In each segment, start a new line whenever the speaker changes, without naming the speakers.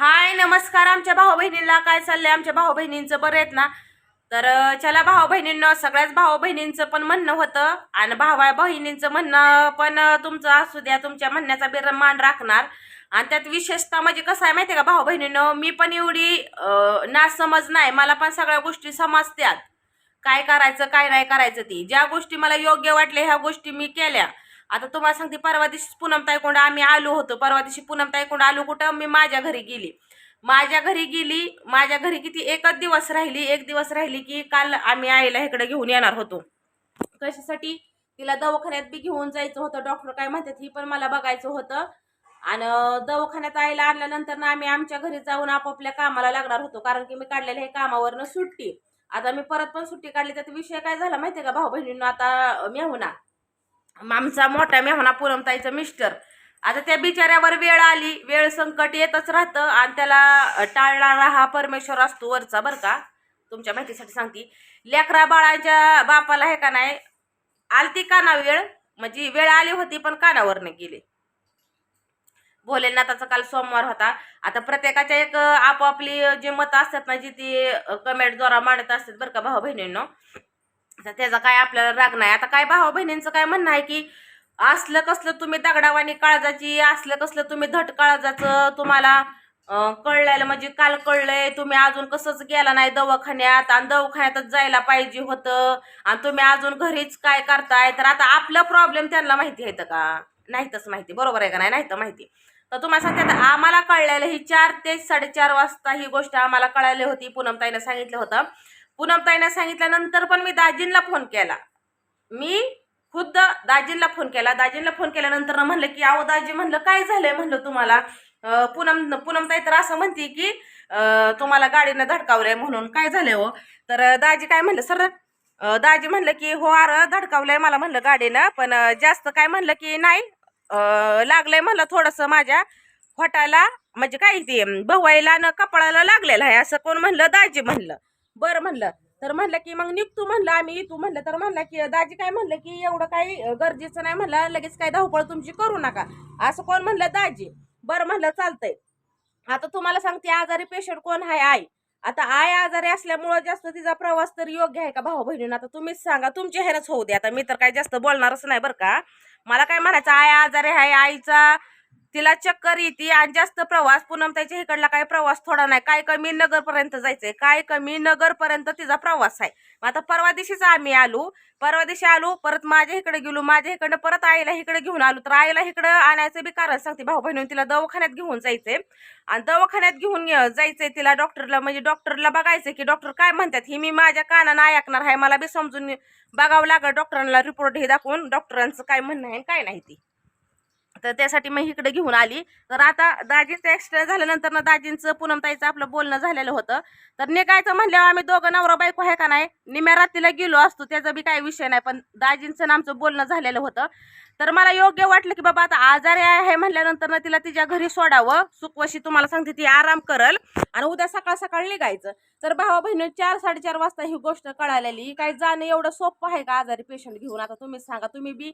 हाय नमस्कार. आमच्या भाऊ बहिणीला काय चाललंय? आमच्या भाऊ बहिणींचं बरं आहेत ना? तर चला भाऊ बहिणींना सगळ्याच भाऊ बहिणींचं पण म्हणणं होतं आणि भावा बहिणींचं म्हणणं पण तुमचं असू द्या तुमच्या म्हणण्याचा बिर मान राखणार. आणि त्यात विशेषतः म्हणजे कसं आहे माहिती आहे का भाऊ बहिणीनं मी पण एवढी ना नासमज नाही. मला पण सगळ्या गोष्टी समजत्यात. काय करायचं काय नाही करायचं ती. ज्या गोष्टी मला योग्य वाटल्या ह्या गोष्टी मी केल्या. आता तुम्हाला सांगते परवा दिवशी पूनम तायकोंड आम्ही आलो होतो. परवा दिवशी पूनम तायकोंड आलो कुठं? मी माझ्या घरी गेली. माझ्या घरी गेली माझ्या घरी किती एकच दिवस राहिली एक दिवस राहिली की काल आम्ही आईला इकडे घेऊन येणार होतो. कशासाठी? तिला दवाखान्यात बी घेऊन जायचं होतं डॉक्टर काय म्हणतात ही पण मला बघायचं होतं. आणि दवाखान्यात आईला आणल्यानंतर ना आम्ही आमच्या घरी जाऊन आपापल्या कामाला लागणार होतो कारण की मी काढलेल्या हे कामावरनं सुट्टी. आता मी परत पण सुट्टी काढली त्यात विषय काय झाला माहितीये का भाऊ बहिणींना आता मेहुना. आमचा मोठा मेहना पुरमताईचं मिस्टर आता त्या बिचाऱ्यावर वेळ आली वेळ संकट येतच राहतं आणि त्याला टाळणारा हा परमेश्वर असतो वरचा बरं का? तुमच्या माहितीसाठी सांगते. लेकरा बाळाच्या बापाला हे का नाही आलती काना वेळ म्हणजे वेळ आली होती पण कानावरनं गेले. भोलेनाथाचा काल सोमवार होता. आता प्रत्येकाच्या एक आपापली जे मतं असतात ना जी ती कमेंट द्वारा मांडत असतात बरं का भाऊ बहिणींनो त्याचा काय आपल्याला राग नाही. आता काय भाऊ बहिणींचं काय म्हणणं आहे की असलं कसलं तुम्ही दगडावानी काळजाची असलं कसलं तुम्ही धट काळजाचं तुम्हाला कळलेलं. म्हणजे काल कळलंय तुम्ही अजून कसंच गेला नाही दवाखान्यात आणि दवाखान्यातच जायला पाहिजे होतं. आणि तुम्ही अजून घरीच काय करताय? तर आता आपलं प्रॉब्लेम त्यांना माहिती आहे का? नाहीतच माहिती. बरोबर आहे का नाही? नाही तर माहिती. तर तुम्हाला सांगते आम्हाला कळलेलं ही चार ते साडेचार वाजता ही गोष्ट आम्हाला कळाली होती. पूनमताईनं सांगितलं होतं. पूनमताईनं सांगितल्यानंतर पण मी दाजींना फोन केला. मी खुद्द दाजींना फोन केला. दाजींना फोन केल्यानंतर म्हणलं की अहो दाजी म्हणलं काय झालंय म्हणलं तुम्हाला? पूनम पूनमताई तर असं म्हणते की तुम्हाला गाडीनं धडकावलंय म्हणून काय झालंय हो? तर दाजी काय म्हणलं सर दाजी म्हणलं की हो अरे धडकावलंय मला म्हणलं गाडीनं पण जास्त काय म्हणलं की नाही लागलंय म्हणलं थोडंसं माझ्या होटाला म्हणजे काय ते भवायला न कपाळाला लागलेलं आहे असं कोण म्हणलं? दाजी म्हणलं. बरं म्हणलं. तर म्हणलं की मग निघतो म्हणलं आम्ही. तू म्हणलं तर म्हणलं की दाजी काय म्हणलं की एवढं काही गरजेचं नाही म्हणलं. लगेच काय धावपळ तुमची करू नका. असं कोण म्हणलं? दाजी. बरं म्हणलं चालतंय. आता तुम्हाला सांगते आजारी पेशंट कोण आहे? आई. आता आय आजारी असल्यामुळं जास्त तिचा प्रवास तर योग्य आहे का भाऊ बहिणींना? आता तुम्हीच सांगा. तुमच्या ह्यानंच होऊ दे. आता मी तर काय जास्त बोलणारच नाही बरं का. मला काय म्हणायचं? आय आजारी आहे आईचा तिला चक्कर येते आणि जास्त प्रवास पूनम त्याच्या इकडला काय प्रवास थोडा नाही. काय कमी नगरपर्यंत जायचंय काय कमी नगरपर्यंत तिचा प्रवास आहे. मग आता परवा दिवशीच आम्ही आलो. परवा दिवशी आलो परत माझ्या इकडे गेलो माझ्या इकडं परत आईला इकडे घेऊन आलो. तर आईला इकडं आणायचं बी कारण सांगते भाऊ बहिणी तिला दवाखान्यात घेऊन जायचंय. आणि दवाखान्यात घेऊन जायचंय तिला डॉक्टरला म्हणजे डॉक्टरला बघायचं की डॉक्टर काय म्हणतात हे मी माझ्या कानानं ऐकणार आहे मला बी समजून बघावं लागलं डॉक्टरांना रिपोर्ट हे दाखवून डॉक्टरांचं काय म्हणणं आहे काय नाही ती. तर त्यासाठी मी इकडे घेऊन आली. तर आता दाजीचं ॲक्सिडेंट झाल्यानंतर ना दाजींचं पूनमताईचं आपलं बोलणं झालेलं होतं. तर निघायचं म्हणल्यावर आम्ही दोघं नवरा बायको आहे का नाही निम्या रात्रीला गेलो असतो त्याचा बी काही विषय नाही. पण दाजींचं ना आमचं बोलणं झालेलं होतं. तर मला योग्य वाटलं की बाबा आता आजारी आहे म्हणल्यानंतर ना तिला तिच्या घरी सोडावं. सुखवशी तुम्हाला सांगते ती आराम करल आणि उद्या सकाळ सकाळी निघायचं. तर भावा बहिणी चार साडेचार वाजता ही गोष्ट कळालेली. काय जाणं एवढं सोपं आहे का आजारी पेशंट घेऊन? आता तुम्ही सांगा. तुम्ही बी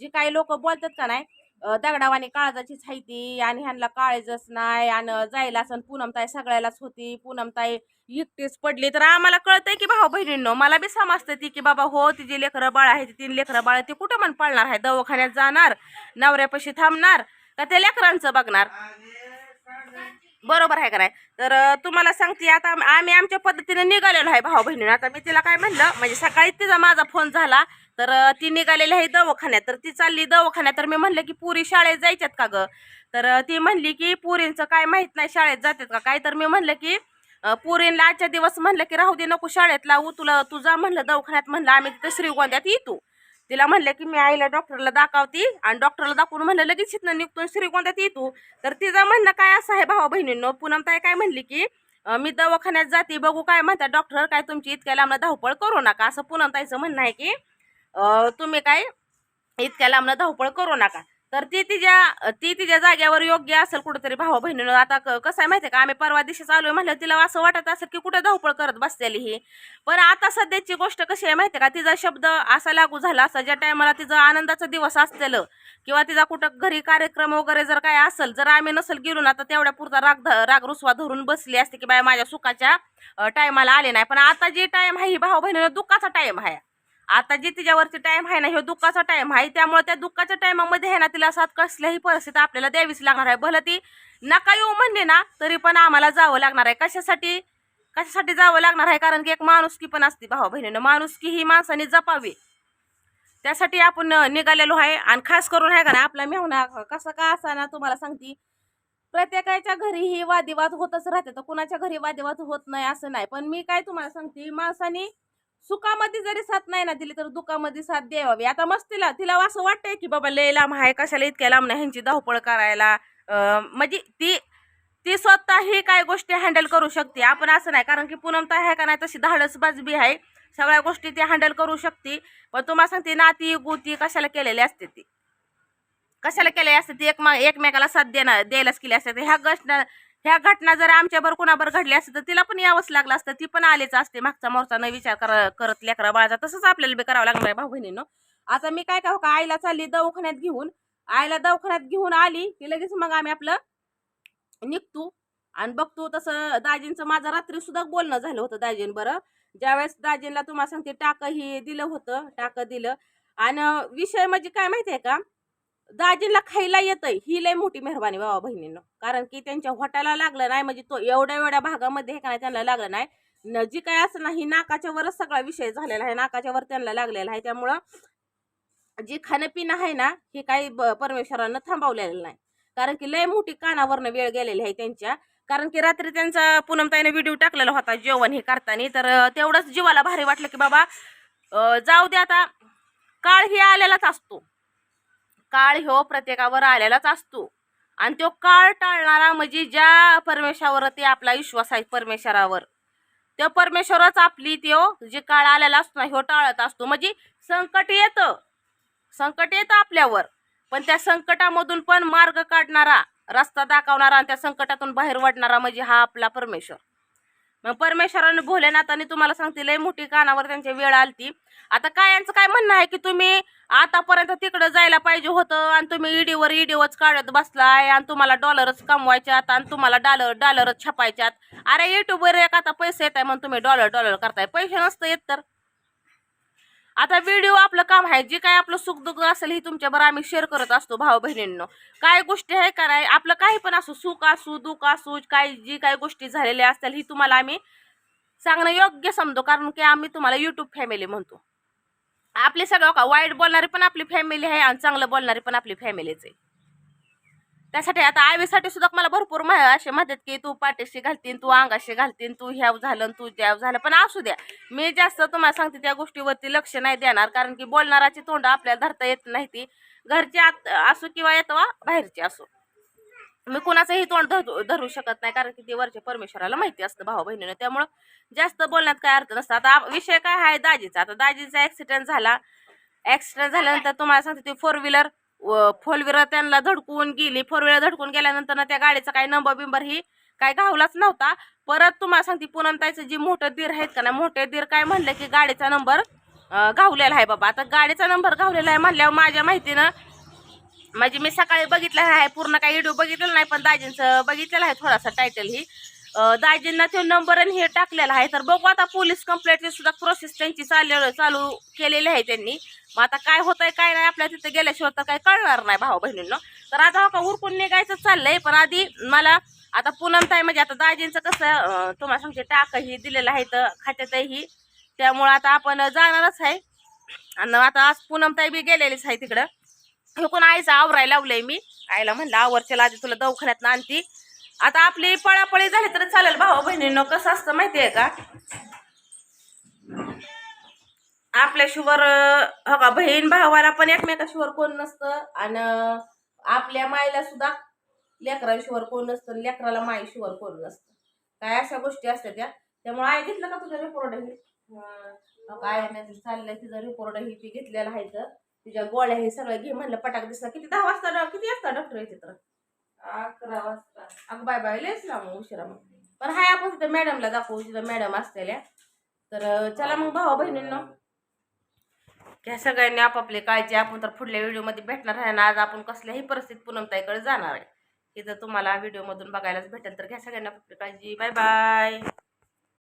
जी काही लोक बोलतात का नाही दगडावानी काळजाचीच हायती आणि ह्यांना काळजच नाही आणि जायला असं पूनमताई सगळ्यालाच होती. पूनमताई एकटीच पडली. तर आम्हाला कळतंय की भाऊ बहिणींनो मला बी समजतं ती की बाबा हो तिची लेकरं बाळ आहे ती तीन लेकरं बाळ ती कुठं पण पळणार आहे. दवाखान्यात जाणार नवऱ्यापाशी थांबणार का त्या लेकरांचं बघणार? बरोबर आहे का नाही? तर तुम्हाला सांगते आता आम्ही आमच्या पद्धतीने निघालेलो आहे भाऊ बहिणीनं. आता मी तिला काय म्हणलं म्हणजे सकाळी तिचा माझा फोन झाला तर ती निघालेली आहे दवाखान्यात. तर ती चालली दवाखान्यात. तर मी म्हणलं की पुरी शाळेत जायच्यात का ग? तर ती म्हणली की पुरींचं काय माहीत नाही शाळेत जातात का काय? तर मी म्हणलं की पुरींला आजच्या दिवस म्हणलं की राहू दे नको शाळेत लावू. तुला तुझा म्हणलं दवाखान्यात म्हणलं आम्ही तिथं श्रीगोंद्यात येतो. तिला म्हणलं की मी आईला डॉक्टरला दाखवती आणि डॉक्टरला दाखवून म्हणलं लगेच इथनं निघतो श्रीगोंद्यात येतो. तर तिचं म्हणणं काय असं आहे भावा बहिणींनो पूनम ताई काय म्हणली की मी दवाखान्यात जाते बघू काय म्हणतात डॉक्टर काय तुमची इतक्या लांब धावपळ करू नका. असं पूनम ताईचं म्हणणं आहे की तुम्ही काय इतक्या लांब धावपळ करू नका. तर ती तिच्या ती तिच्या जाग्यावर योग्य असेल कुठंतरी भाऊ बहिणीनं. आता कसं आहे माहिती आहे का? आम्ही परवा दिवशी चालू आहे म्हणलं तिला असं वाटत असेल की कुठं धावपळ करत बसलेली ही. पण आता सध्याची गोष्ट कशी आहे माहिती आहे का? तिचा शब्द असा लागू झाला असा ज्या टायमाला तिचा आनंदाचा दिवस असलेलं किंवा तिचा कुठं घरी कार्यक्रम वगैरे जर काय असेल जर आम्ही नसेल गेलो ना तर तेवढ्या पुरता राग ध- राग रुसवा धरून बसली असते की बाय माझ्या सुखाच्या टायमाला आले नाही. पण आता जे टाईम आहे ही भाऊ बहिणीनं दुःखाचा टाईम आहे. आता जे तिच्यावरती टाइम आहे ना हे दुःखाचा टाइम आहे. त्यामुळे त्या दुःखाच्या टायमामध्ये आहे ना तिला साथ कसल्याही परिस्थिती आपल्याला द्यावीच लागणार आहे. भलं ती नका येऊ म्हणली ना तरी पण आम्हाला जावं लागणार आहे. कशासाठी? कशासाठी जावं लागणार आहे? कारण की एक माणुसकी पण असते भावा बहिणीनं. माणुसकी ही माणसाने जपावी. त्यासाठी आपण निघालेलो आहे. आणि खास करून आहे का ना आपला मेहना कसं का असा ना तुम्हाला सांगते. प्रत्येकाच्या घरी ही वादिवाद होतच राहते. तर कुणाच्या घरी वादिवाद होत नाही असं नाही. पण मी काय तुम्हाला सांगते माणसाने सुखामध्ये जरी साथ नाही ना दिली तर दुखामध्ये साथ द्यावी. आता मस्त तिला तिला असं वाटतंय की बाबा लय लांब आहे कशाला इतक्या लांब नाही ह्यांची धावपळ करायला. म्हणजे ती ती स्वतः ही काय गोष्टी हँडल करू शकते. आपण असं नाही कारण की पूनमता आहे का नाही तशी धाडस बाजबी आहे. सगळ्या गोष्टी ती हँडल करू शकते. पण तुम्हाला सांगते नाती गोती कशाला केलेली असते ती? कशाला केलेली असते ती? एक एकमेकाला साथ देणार द्यायलाच केली असते ह्या गोष्ट ह्या घटना जर आमच्याबरोबर कुणाबर घडली असतं तर तिला पण यावंच लागलं असतं. ती पण आलीच असते. मागचा मोर्चा न विचार कर करत लेकरा बाळाचा. तसंच आपल्याला बी करावं लागणार आहे भाऊ बहिणीनं. आता मी काय का हो का आईला चालली दवाखान्यात घेऊन. आईला दवाखान्यात घेऊन आली की लगेच मग आम्ही आपलं निघतो. आणि बघतो तसं दाजींचं माझं रात्री सुद्धा बोलणं झालं होतं दाजीन बरं. ज्यावेळेस दाजींना तुम्हाला सांगते टाकं हे दिलं होतं टाकं दिलं. आणि विषय म्हणजे काय माहिती आहे का? दाजीला खायला येतंय. ही लय मोठी मेहरबानी बाबा बहिणीनं. कारण की त्यांच्या होटाला लागलं नाही म्हणजे तो एवढ्या एवढ्या भागामध्ये हे का नाही त्यांना लागलं नाही. न जी काय असं नाही नाकाच्या वरच सगळा विषय झालेला आहे. नाकाच्या वर त्यांना लागलेला आहे. त्यामुळं जे खाणंपिणं आहे ना हे काही ब- परमेश्वरानं थांबवलेलं नाही. कारण की लय मोठी कानावरनं वेळ गेलेली आहे त्यांच्या. कारण की रात्री त्यांचा पूनमताईने व्हिडिओ टाकलेला होता जेवण हे करताना. तर तेवढंच जीवाला भारी वाटलं की बाबा जाऊ दे आता काळ ही आलेलाच असतो. काळ ह्यो प्रत्येकावर आलेलाच असतो. आणि तो काळ टाळणारा म्हणजे ज्या परमेश्वरावरती आपला विश्वास आहे परमेश्वरावर. त्या परमेश्वरच आपली त्यो जे काळ आलेला असतो ना ह्यो टाळत असतो. म्हणजे संकट येतं. संकट येतं आपल्यावर. पण त्या संकटामधून पण मार्ग काढणारा रस्ता दाखवणारा आणि त्या संकटातून बाहेर वाढणारा म्हणजे हा आपला परमेश्वर. मग परमेश्वराने भोलेनाथाने तुम्हाला सांगते लय मोठी कानावर त्यांची वेळ आलती. आता काय यांचं काय म्हणणं आहे की तुम्ही आतापर्यंत तिकडं जायला पाहिजे होतं आणि तुम्ही ईडीवर ईडीवरच काढत बसलाय आणि तुम्हाला डॉलरच कमवायच्यात आणि तुम्हाला डॉलर डॉलरच छापायच्यात. अरे युट्यूबवर एक आता पैसे येत आहे म्हणून तुम्ही डॉलर डॉलर करताय. पैसे नसतं येत तर. आता व्हिडिओ आपलं काम आहे जे काय आपलं सुख दुःख असेल हे तुमच्याबरोबर आम्ही शेअर करत असतो भाऊ बहिणींनो. काय गोष्टी आहे का नाही आपलं काही पण असो सुख असू दुःख असू काय जी काही गोष्टी झालेल्या असतील ही तुम्हाला आम्ही सांगणं योग्य समजतो कारण की आम्ही तुम्हाला युट्यूब फॅमिली म्हणतो. आपली सगळं का वाईट बोलणारी पण आपली फॅमिली आहे आणि चांगलं बोलणारी पण आपली फॅमिलीच आहे. त्यासाठी आता आईसाठी सुद्धा मला भरपूर असे म्हणतात की तू पाठीशी घालतीन तू अंगाशी घालतीन तू ह्याव झालं तू त्याव झालं. पण असू द्या मी जास्त तुम्हाला सांगते त्या गोष्टीवरती लक्ष नाही देणार. कारण की बोलणाराची तोंड आपल्याला धरता येत नाही ती. घरची आत असो किंवा येतो वा बाहेरची असो. मी कुणाचंही तोंड धरू धरू शकत नाही. कारण की ते वरच्या परमेश्वराला माहिती असतं भाऊ बहिणीनं. त्यामुळं जास्त बोलण्यात काय अर्थ नसतं. आता विषय काय आहे दाजीचा? आता दाजीचा ॲक्सिडेंट झाला. ॲक्सिडेंट झाल्यानंतर तुम्हाला सांगते ती फोर व्हीलर फोर व्हीलर त्यांना धडकून गेली. फोर व्हीलर धडकून गेल्यानंतर ना त्या गाडीचा काही नंबर बिंबर ही काय घावलाच नव्हता. परत तुम्हाला सांगते पुनमताईचं जी मोठं दीर आहेत का ना मोठे दीर काय म्हणलं की गाडीचा नंबर घावलेला आहे बाबा. आता गाडीचा नंबर घावलेला आहे म्हणल्यावर माझ्या माहितीनं म्हणजे मी सकाळी बघितलं आहे पूर्ण काही व्हिडिओ बघितलेला नाही पण दाजींचं बघितलेलं आहे थोडासा टायटल ही. दाजींना तो नंबर आणि हे टाकलेला आहे. तर बघू आता पोलीस कंप्लेंटची सुद्धा प्रोसेस त्यांची चालू चालू केलेली आहे त्यांनी. मग आता काय होतंय काय नाही आपल्या तिथे गेल्याशिवाय तर काय कळणार नाही भाऊ बहिणींना. तर आता हो का उरकून निघायचं चाललंय पण आधी मला आता पूनमताई म्हणजे आता दाजींचं कसं तुम्हाला सांगते टाकही दिलेलं आहे तर खात्यातही. त्यामुळं आता आपण जाणारच आहे. आणि आता आज पूनमताई बी गेलेलीच आहे तिकडं. हे कोण आईचं आवरायला लावलंय मी. आईला म्हणलं आवरच्या आधी तुला दवाखान्यात आणती. आता आपली पळापळी झाली तर चालेल भाऊ बहिणीनं कसं असतं माहितीये का? आपल्याशिवर हो का बहीण भावाला पण एकमेकाशिवर कोण नसतं आणि आपल्या मायला सुद्धा लेकराशिवर कोण नसतं लेकराला माईशिवर कोण नसतं. काय अशा गोष्टी असतात त्या त्यामुळे आई घेतलं का तुझं रिपोर्ट हे? हो काय चाललंय तिचं रिपोर्ट ही ती घेतलेला आहे तर तुझ्या गोळ्या हे सगळं घे म्हणलं पटाक दिसला. किती दहा वाजता किती असता डॉक्टर येते तर
अकरा वाजता.
अगं बाय बाय लयच मग उशिरा मग. पण हाय आपण तिथं मॅडमला दाखवू तिथं मॅडम असलेल्या. तर चला मग भावा बहिणींना. त्या सगळ्यांनी आपापले काळजी आपण तर पुढल्या व्हिडिओमध्ये भेटणार आहे ना आज आपण कसल्याही परिस्थितीत पूनमताईकडे जाणार आहे. तिथं तुम्हाला व्हिडिओमधून बघायलाच भेटेल तर घ्या सगळ्यांना आपापली काळजी. Bye bye.